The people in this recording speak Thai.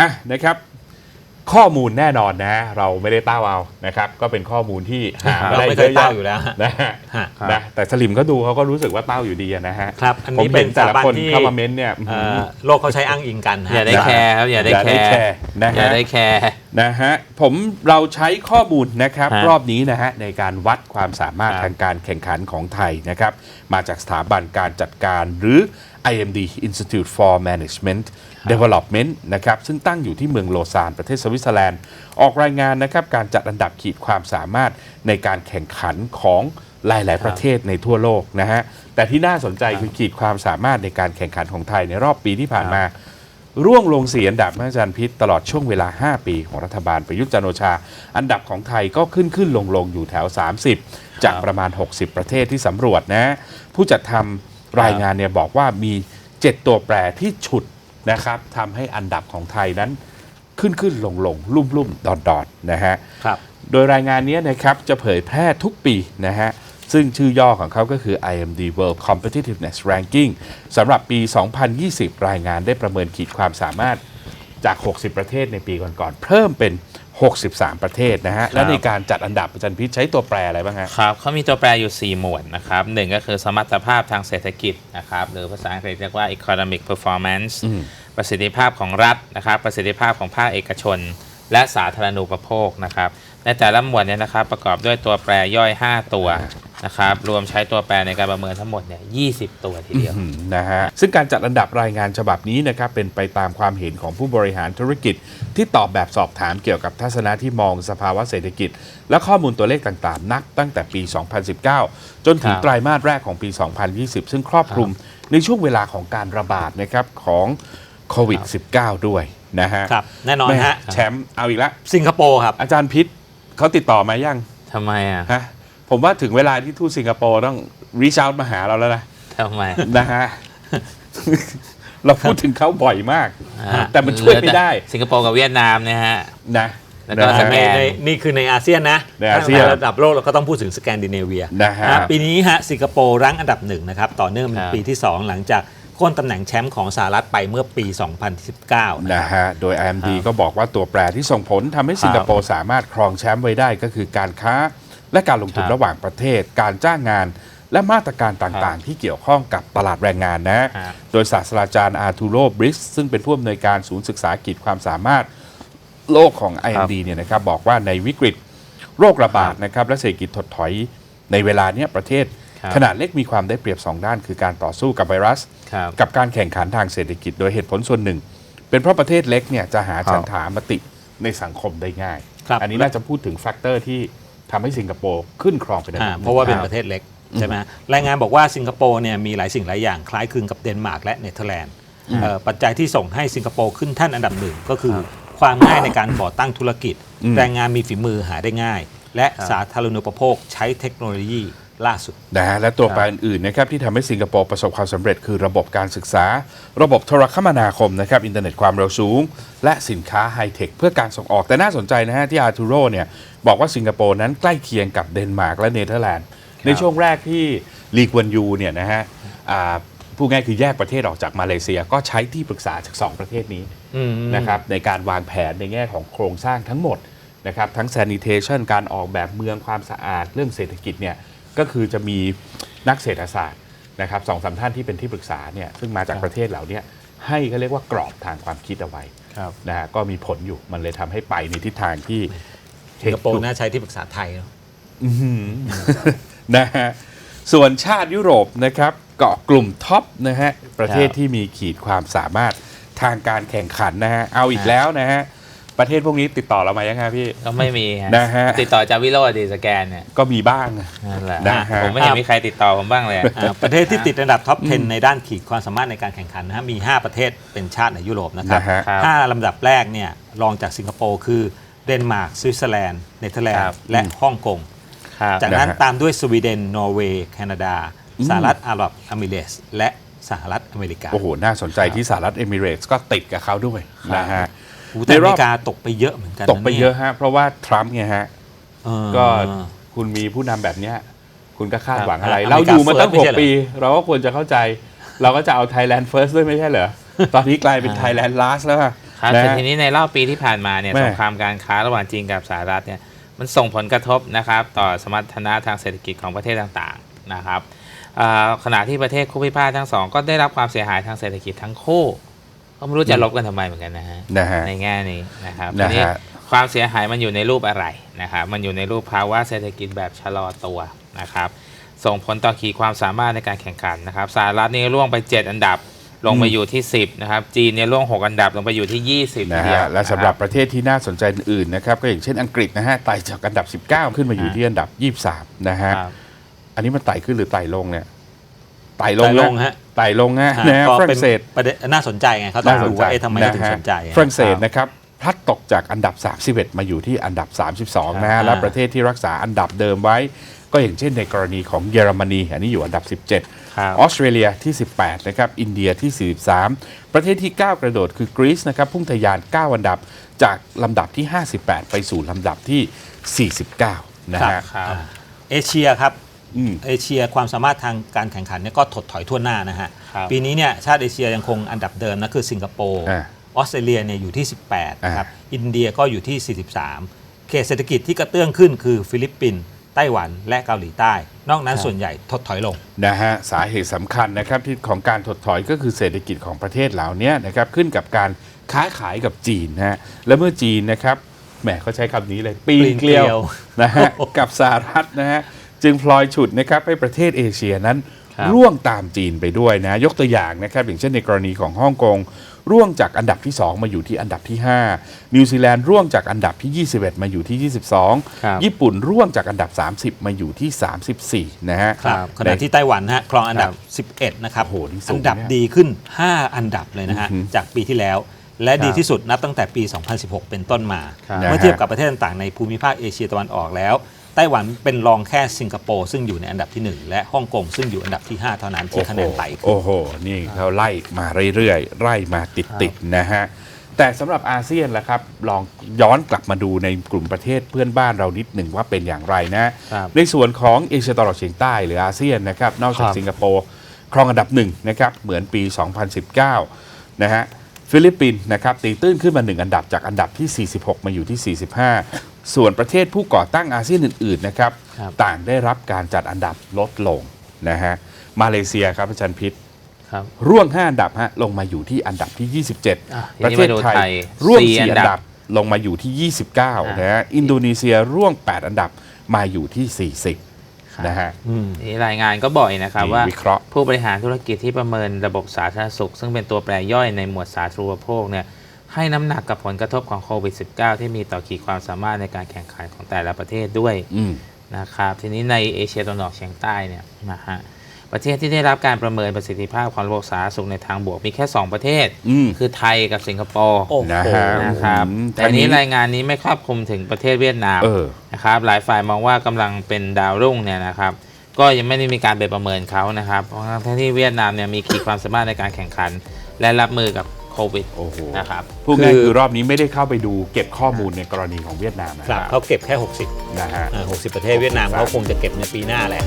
อะนะครับ ข้อมูลแน่นอนนะ เราไม่ได้เต้าเอานะครับ ก็เป็นข้อมูลที่หาเราได้ไม่เคยอะเต้าอยู่แล้วฮะนะฮะฮะนะแต่สลิมก็ดูเขาก็รู้สึกว่าเต้าอยู่ดีอะนะฮะครับอันผมนี้เป็เป็นนแต่ละสถาบันคนที่เข้ามาเม้นต์เนี่ยเอ่อโลกเขาใช้อ้างอิงกันฮะอย่าได้แคร์ครับอย่าได้อย่าแคได้ร์แคร์นะอย่าฮะได้แคร์นะฮะผมเราใช้ข้อมูลนะครับฮะรอบนี้นะฮะในการวัดความสามารถครับทางการแข่งขันของไทยนะครับ มาจากสถาบันการจัดการหรือ IMD Institute for Management Development นะครับซึ่งตั้งอยู่ที่เมืองโลซานประเทศสวิตเซอร์แลนด์ ออกรายงานนะครับการจัดอันดับขีดความสามารถในการแข่งขันของหลาย ๆ ประเทศในทั่วโลกนะฮะแต่ที่น่าสนใจคือขีดความสามารถในการแข่งขันของไทยในรอบปีที่ผ่านมา ร่วงลงสีอันดับนะอาจารย์พิษตลอดช่วงเวลา 5 ปีของรัฐบาลประยุทธ์จันทร์โอชา อันดับของไทยก็ขึ้นขึ้นลงลงอยู่แถว 30 จากประมาณ 60 ประเทศที่สำรวจนะ ผู้จัดทำรายงานเนี่ยบอกว่ามี 7 ตัวแปรที่ฉุด นะครับทำให้อันดับของไทยนั้นขึ้นขึ้นลงลงลุ่มลุ่มดอนดอนนะฮะครับโดยรายงานนี้นะครับจะเผยแพร่ทุกปีนะฮะซึ่งชื่อย่อของเขาก็คือ IMD World Competitiveness Ranking สำหรับปี 2020 รายงานได้ประเมินขีดความสามารถจาก 60 ประเทศในปีก่อนๆ เพิ่มเป็น 63 ประเทศนะฮะ และในการจัดอันดับอาจารย์พิษใช้ตัวแปรอะไรบ้างฮะ ครับเขามีตัวแปรอยู่ 4 หมวดนะครับหนึ่งก็คือสมรรถภาพทางเศรษฐกิจนะครับ หรือภาษาอังกฤษเรียกว่า economic performance อืมประสิทธิภาพของรัฐนะครับ ประสิทธิภาพของภาคเอกชน และสาธารณูปโภคนะครับ ในแต่ละหมวดเนี่ยนะครับประกอบด้วยตัวแปรย่อย 5 ตัว นะครับรวมใช้ตัวแปรในการประเมินทั้งหมดเนี่ย20ตัวทีเดียวอืมนะฮะซึ่งการจัดอันดับรายงานฉบับนี้นะครับเป็นไปตามความเห็นของผู้บริหารธุรกิจ ที่ตอบแบบสอบถามเกี่ยวกับทัศนะที่มองสภาวะเศรษฐกิจ และข้อมูลตัวเลขต่างๆ นับตั้งแต่ปี 2019 จนถึงครับไตรมาสแรกของปี 2020 ซึ่งครอบคลุมในช่วงเวลาของการระบาดนะครับของโควิด -19 ด้วยนะฮะครับแน่นอนแม่ฮะแชมป์เอาอีกแล้วสิงคโปร์ครับอาจารย์พิษเขาติดต่อมายังทำไมอะฮะ ผมว่าถึงเวลาที่ทูตสิงคโปร์ต้องรีช o า t มาหาเราแล้วนะทำไม นะฮะ เราพูดถึงเขาบ่อยมาก อ่าแต่มันช่วยไม่ได้ สิงคโปร์กับเวียดนามเนี่ยฮะ นะแล้วก็ นะสฮะแกในในนี่คือในอาเซียนนะในอาเซียนถ้ระดับโลกเราก็ต้องพูดถึงสแกนดิเนเวียนะฮะ ปีนี้ฮะสิงคโปร์รั้งอันดับหนึ่งนะครับต่อเนื่องเป็นครับ ปีที่ 2 หลังจากโค่นตำแหน่งแชมป์ของสหรัฐไปเมื่อปี 2019นะนะครับฮะ โดย IMD ก็บอกว่าตัวแปรที่ส่งผลทำให้สิงคโปร์สามารถครองแชมป์ไว้ได้ก็คือการค้า และการลงทุนครับระหว่างประเทศ การจ้างงาน และมาตรการต่างๆ ที่เกี่ยวข้องกับตลาดแรงงานนะฮะโดยศาสตราจารย์อาร์ทูโรบริสซึ่งเป็นผู้อำนวยการศูนย์ศึกษากิจความสามารถโลกของ IMD เนี่ยนะครับบอกว่าในวิกฤตโรคระบาดนะครับและเศรษฐกิจถดถอยในเวลาเนี้ยประเทศครับขนาดเล็กมีความได้เปรียบ 2 ด้าน คือการต่อสู้กับไวรัสครับกับการแข่งขันทางเศรษฐกิจโดยเหตุผลส่วนหนึ่ง เป็นเพราะประเทศเล็กเนี่ยจะหาครับฉันทามติในสังคมได้ง่ายครับอันนี้น่าจะพูดถึงแฟกเตอร์ที่ ทำให้สิงคโปร์ขึ้นครองเป็นอันอ่าดับหงเพราะว่าเป็นคบประเทศเล็กใช่ไหมรายงานบอกว่าสิงคโปร์เนี่ยมีหลายสิ่งหลายอย่างคล้ายคลึงกับเดนมาร์กและเนเธอร์แลนด์เอ่อปัจจัยที่ส่งให้สิงคโปร์ขึ้นแท่านอันดับหนึ่งก็คือความง่ายในการก่อตั้งธุรกิจอืมแรงงานมีฝีมือหาได้ง่าย และครับสาธารณูปโภคใช้เทคโนโลยี ล่าสุดนะฮะและตัวแปรอื่นๆนะครับที่ทำให้สิงคโปร์ประสบความสำเร็จคือระบบการศึกษา ระบบโทรคมนาคมนะครับอินเทอร์เน็ตความเร็วสูง และสินค้าไฮเทคเพื่อการส่งออกแต่น่าสนใจนะฮะที่อาร์ทูโรเนี่ยบอกว่าสิงคโปร์นั้นใกล้เคียงกับเดนมาร์กและเนเธอร์แลนด์ ในช่วงแรกที่ลีกวนยูเนี่ยนะฮะอ่าพูดง่ายคือแยกประเทศออกจากมาเลเซีย ก็ใช้ที่ปรึกษาจาก 2 ประเทศนี้นะครับในการวางแผนในแง่ของโครงสร้างทั้งหมดนะครับทั้ง sanitation การออกแบบเมืองความสะอาดเรื่องเศรษฐกิจเนี่ย ก็คือจะมีนักเศรษฐศาสตร์นะครับสองสามท่านที่เป็นที่ปรึกษาเนี่ยซึ่งมาจากครับประเทศเหล่าเนี้ให้เขาเรียกว่ากรอบทางความคิดเอาไว้ครับนะฮะก็มีผลอยู่มันเลยทำให้ไปในทิศทางที่สิงคโปร์น่าใช้ที่ปรึกษาไทยเนอะอื้อหือนะฮะส่วนชาติยุโรปนะครับเกาะกลุ่มท็อปนะฮะประเทศครับที่มีขีดความสามารถทางการแข่งขันนะฮะเอาอีกแล้วนะฮะ ประเทศพวกนี้ติดต่อเรามายังไงพี่ ก็ไม่มีฮะนะฮะ ติดต่อจากวิโรจน์ดีสแกนเนี่ยก็มีบ้าง นั่นแหละนะฮะ ผมไม่เห็นมีใครติดต่อผมบ้างเลย อ่าประเทศที่ติดอันดับท็อป 10 ในด้านขีดความสามารถในการแข่งขันนะฮะมี 5 ประเทศเป็นชาติในยุโรปนะครับ นะฮะครับห้าลำดับแรกเนี่ยรองจากสิงคโปร์คือเดนมาร์กสวิตเซอร์แลนด์เนเธอร์แลนครัด์บและฮ่องกง ครับ จากนั้นนะฮะ ตามด้วยสวีเดน นอร์เวย์ แคนาดาอืมสหรัฐอาหรับเอมิเรตส์และสหรัฐอเมริกา โอ้โห น่าสนใจที่สหรัฐเอมิเรตส์ก็ติดกับเขาด้วยนะฮะโอ้โห แต่อเมริกาตกไปเยอะเหมือนกันนตกไปเยอะฮะ เพราะว่าทรัมป์ไงฮะ เออ ก็คุณมีผู้นำแบบเนี้ย คุณก็คาดหวังอะไร ครับเราอยู่มาตั้งอเมริกา first ไม่ใช่เหรอ 6 ปี เราก็ควรจะเข้าใจ เราก็จะเอา Thailand First ด้วยไม่ใช่เหรอ ตอนนี้กลายเป็น Thailand Last แล้วอะครับนะแต่ฮะ ทีนี้ในรอบปีที่ผ่านมาเนี่ยแม่ สงครามการค้าระหว่างจีนกับสหรัฐเนี่ยมันส่งผลกระทบนะครับต่อสมรรถนะทางเศรษฐกิจของประเทศต่างๆนะครับอ่าขณะที่ประเทศคู่พิพาททั้งสองก็ได้รับความเสียหายทางเศรษฐกิจทั้งคู่ ก็ไม่รู้จะลบกันทำไมเหมือนกันนะฮะนะฮะในแง่นี้นะครับนะฮะทีนี้ความเสียหายมันอยู่ในรูปอะไรนะครับมันอยู่ในรูปภาวะเศรษฐกิจแบบชะลอตัวนะครับส่งผลต่อขีดความสามารถในการแข่งขันนะครับสหรัฐนี่ร่วงไป 7 อันดับลงมาอยู่ที่ 10นะครับจีนเนี่ยร่วง 6 อันดับลงไปอยู่ที่ 20นะทีเดียฮะวและสำหรับนคประเทศที่น่าสนใจอื่นๆนะครับก็อย่างเช่นอังกฤษนะฮะไต่จากอันดับ 19 ขึ้นมาอยู่ที่อันดับ 23 นะฮะครับอันนี้มันไต่ขึ้นหรือไต่ลงเนี่ย ไต่ลงไต่ลงนะฮะไต่ลงฮะฮะนะฮะก็ฝรั่เป็นงเศสประเด็นน่าสนใจไงเขาต้องดูว่าเอ๊ะทำไมเขาถึงสนใจะฮะฝรั่งเศสนะครับพลัดตกจากอันดับ 31 มาอยู่ที่อันดับ 32 นะฮะอ่าและประเทศที่รักษาอันดับเดิมไว้ ก็อย่างเช่นในกรณีของเยอรมนี อันนี้อยู่อันดับ 17ครับออสเตรเลียที่ 18 นะครับ อินเดียที่ 43 ประเทศที่ 9 กระโดดคือกรีซนะครับ พุ่งทะยาน 9 อันดับจากลำดับที่ 58 ไปสู่ลำดับที่ 49 นะฮะครับเอเชียครับ อืม เอเชียความสามารถทางการแข่งขันเนี่ยก็ถดถอยทั่วหน้านะฮะ ครับปีนี้เนี่ยชาติเอเชียยังคงอันดับเดิมนะคือสิงคโปร์อ่าออสเตรเลียเนี่ยอยู่ที่ 18นะครับอ่อินเดียก็อยู่ที่ 43 เขตเศรษฐกิจที่กระเตื้องขึ้นคือฟิลิปปินส์ไต้หวันและเกาหลีใต้ นอกนั้นส่วนใหญ่ถดถอยลง นะฮะสาเหตุสำคัญนะครับที่ของการถดถอยก็คือเศรษฐกิจของประเทศเหล่านี้นะครับขึ้นกับการค้าขายกับจีนนะฮะและเมื่อจีนนะครับแหมเขาใช้คำนี้เลยปีนปีนเกลียวเกลียวนะฮะกับสหรัฐนะฮะ จึงพลอยฉุดนะครับให้ประเทศเอเชียนั้นครับร่วงตามจีนไปด้วยนะ ยกตัวอย่างนะครับ อย่างเช่นในกรณีของฮ่องกงร่วงจากอันดับที่ 2 มาอยู่ที่อันดับที่ 5 นิวซีแลนด์ร่วงจากอันดับที่ 21 มาอยู่ที่ครับ22 ญี่ปุ่นร่วงจากอันดับ 30 มาอยู่ที่ 34 นะฮะครับขณะที่ไต้หวันฮะครองอันดับ 11 นะครับโอ้โหนี่สูงอันดับเนี่ยดีขึ้น 5 อันดับเลยนะฮะอือหือจากปีที่แล้ว และครับดีที่สุดนับตั้งแต่ปี 2016 เป็นต้นมาครับเมื่อเทียบกับประเทศต่างๆในภูมิภาคเอเชียตะวันออกแล้ว ไต้หวันเป็นรองแค่สิงคโปร์ซึ่งอยู่ในอันดับที่ 1 และฮ่องกงซึ่งอยู่อันดับที่ 5 เท่านั้นที่คะแนนไต่ขึ้นโอ้โห นี่เขาไล่มาเรื่อยๆ ไล่มาติดๆนะฮะ แต่สำหรับอาเซียนล่ะครับ ลองย้อนกลับมาดูในกลุ่มประเทศเพื่อนบ้านเรานิดหนึ่งว่าเป็นอย่างไรนะ ครับในส่วนของเอเชียตะวันออกเฉียงใต้หรืออาเซียนนะครับ นอกจากครับ สิงคโปร์ครองอันดับหนึ่งนะครับ เหมือนปี 2019 นะฮะ ฟิลิปปินส์นะครับตีตื้นขึ้นมา 1 อันดับจากอันดับที่ 46 มาอยู่ที่ 45 ส่วนประเทศผู้ก่อตั้งอาเซียนอื่นๆนะครับครับ ต่างได้รับการจัดอันดับลดลงนะฮะมาเลเซียครับอาจารย์พิษ ครับ ร่วง 5 อันดับฮะลงมาอยู่ที่อันดับที่ อะ27 ประเทศทีนี้มาดูไทไทยยร่วง สี่4 อัอันนดับดับลงมาอยู่ที่ 29นะฮะอินโดนีเซียร่วง 8 อันดับมาอยู่ที่ 40 นะฮะอืมนี่รายงานก็บ่อยนะครับมีว่าวิเคราะห์ผู้บริหารธุรกิจที่ประเมินระบบสาธารณสุข ซึ่งเป็นตัวแปรย่อยในหมวดสาธารณูปโภคเนี่ยให้น้ำหนักกับผลกระทบของโควิด -19 ที่มีต่อขีดความสามารถในการแข่งขันของแต่ละประเทศด้วยอืมนะครับทีนี้ในเอเชียตะวันออกเฉียงใต้เนี่ยนะฮะ ประเทศที่ได้รับการประเมินประสิทธิภาพของระบบสาธารณสุขในทางบวกมีแค่ 2 ประเทศ อืม คือไทยกับสิงคโปร์โอ้โห นะฮะนะครับอืมแต่อันนี้รายงานนี้ไม่ครอบคลุมถึงประเทศเวียดนามเออ นะครับหลายฝ่ายมองว่ากำลังเป็นดาวรุ่งเนี่ยนะครับ ก็ยังไม่ได้มีการไปประเมินเขานะครับเพราะทั้งที่เวียดนามเนี่ยมีขีดความสามารถในการแข่งขัน และรับมือกับโควิดโอ้โหนะครับ พูดง่ายคือคือรอบนี้ไม่ได้เข้าไปดูเก็บข้อมูลในกรณีของเวียดนามนะครับเขาเก็บแค่ 60นะฮะ อ่า60 ประเทศเวียดนามเขาคงจะเก็บในปีหน้าแหละ